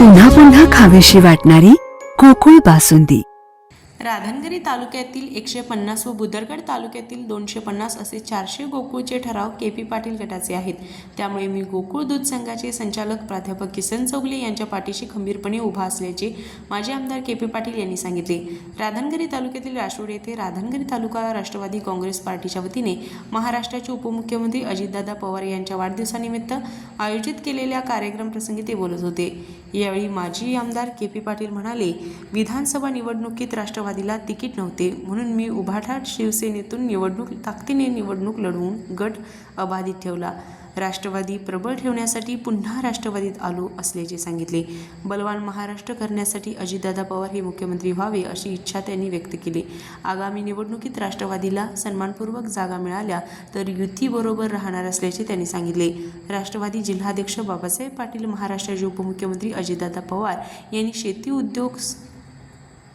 पुन्हा पुन्हा खावीशी वाटणारी कोकुळ बासुंदी. राधनगिरी तालुक्यातील एकशे पन्नास व बुदरगड तालुक्यातील दोनशे पन्नास असे चारशे गोकुळचे ठराव के पी पाटील गटाचे आहेत. त्यामुळे मी गोकुळ दूध संघाचे संचालक प्राध्यापक किसन चौगले यांच्या पाठीशी खंबीरपणे उभा असल्याचे माजी आमदार के पी पाटील यांनी सांगितले. राधनगिरी तालुक्यातील राष्ट्रोड येथे राधानगरी तालुका राष्ट्रवादी काँग्रेस पार्टीच्या वतीने महाराष्ट्राचे उपमुख्यमंत्री अजितदादा पवार यांच्या वाढदिवसानिमित्त आयोजित केलेल्या कार्यक्रमप्रसंगी ते बोलत होते. यावेळी माजी आमदार के पी पाटील म्हणाले विधानसभा निवडणुकीत राष्ट्रवादीला तिकीट नव्हते. म्हणून मी उभाठाट शिवसेनेतून निवडणूक ताकदीने निवडणूक लढवून गट अबाधित ठेवला. राष्ट्रवादी प्रबळ ठेवण्यासाठी पुन्हा राष्ट्रवादीत आलो असल्याचे सांगितले. बलवान महाराष्ट्र करण्यासाठी अजितदादा पवार हे मुख्यमंत्री व्हावे अशी इच्छा त्यांनी व्यक्त केली. आगामी निवडणुकीत राष्ट्रवादीला सन्मानपूर्वक जागा मिळाल्या तर युतीबरोबर राहणार असल्याचे त्यांनी सांगितले. राष्ट्रवादी जिल्हाध्यक्ष बाबासाहेब पाटील महाराष्ट्राचे उपमुख्यमंत्री अजितदादा पवार यांनी शेती उद्योग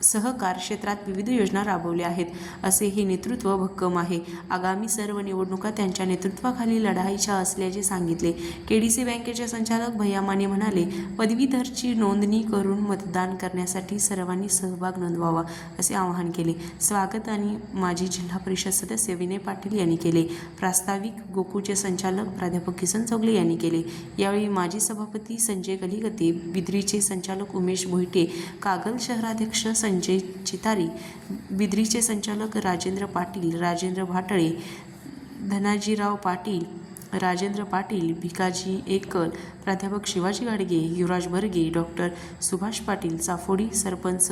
सहकार क्षेत्रात विविध योजना राबवल्या आहेत असे हे नेतृत्व भक्कम आहे. आगामी सर्व निवडणुका त्यांच्या नेतृत्वाखाली लढाईच्या असल्याचे सांगितले. केडीसी बँकेचे संचालक भैयामाने म्हणाले पदवीधरची नोंदणी करून मतदान करण्यासाठी सर्वांनी सहभाग नोंदवावा असे आवाहन केले. स्वागत आणि माजी जिल्हा परिषद सदस्य विनय पाटील यांनी केले. प्रास्ताविक गोकुळचे संचालक प्राध्यापक किसन चौगले यांनी केले. यावेळी माजी सभापती संजय कलिगते बिद्रीचे संचालक उमेश भोईटे कागल शहराध्यक्ष संजय चितारी बिद्रीचे संचालक राजेंद्र पाटील राजेंद्र भाटळे धनाजीराव पाटील राजेंद्र पाटील भिकाजी एकल प्राध्यापक शिवाजी गाडगे युवराज बर्गे डॉक्टर सुभाष पाटील चाफोडी सरपंच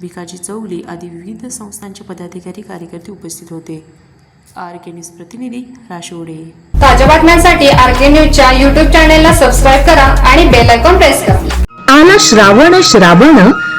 भिकाजी चौगले आदी विविध संस्थांचे पदाधिकारी कार्यकर्ते उपस्थित होते. आर के न्यूज प्रतिनिधी राशिवडे ताज्या बातम्यांसाठी आर के न्यूजच्या युट्यूब चॅनेलला सबस्क्राईब करा आणि बेल आयकॉन प्रेस करा. आला श्रावण श्रावण